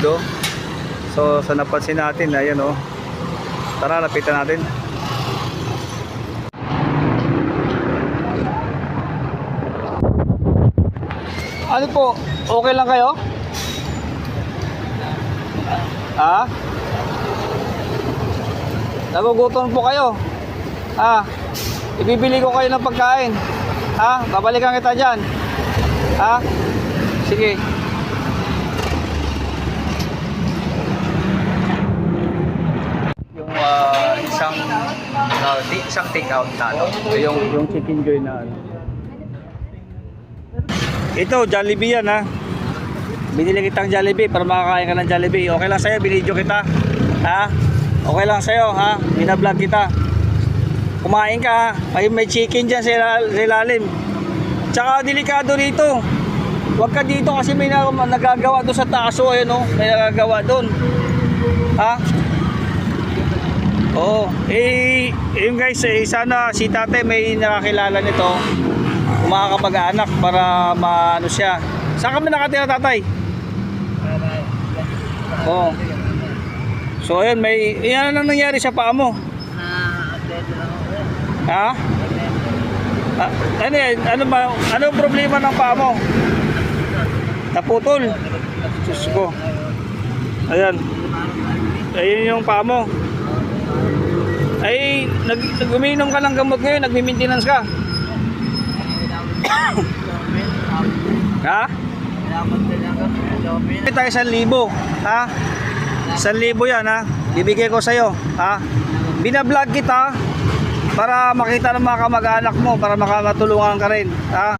Do. So sa napansin natin, ayan oh. Tara, lapitan natin. Ano po? Okay lang kayo? Ha? Nagugutom po kayo? Ha? Ibibili ko kayo ng pagkain. Ha? Babalikan kita dyan. Ha? Sige. Yung ah, isang ah, di- isang take out na ano. Yung yung chicken joy na ano. Ito, Jollibee yan ha. Binili kitang Jollibee para makakain ka ng Jollibee. Okay lang sa'yo, binidyo kita. Ha? Okay lang sa'yo ha. Binablog kita. Kumain ka ha. May, chicken dyan sa, ilal- sa ilalim. Tsaka delikado rito. Huwag ka dito kasi may na, nagagawa doon sa taas o ayun o. May nagagawa doon. Ha? Oo. Eh, yun guys, eh, sana si tate may nakakilala nito. Mga kapag-anak para maano siya. Saan kami nakatira tatay? Oo. So ayun, may, yan ang nangyari sa paa mo. Ha? Ah, ano yan? Ano ba? Ano ang problema ng paa mo? Naputol. Diyos ko. Ayan. Ayun yung paa mo. Nag, nag umiinom ka ng gamot ngayon, nagmi-maintenance ka. ha? Bibigay tayo sa libo, ha? Sa libo yan, ha? Bibigay ko sa'yo, ha? Binablog kita para makita ng mga kamag-anak mo, para makamatulungan ka rin, ha?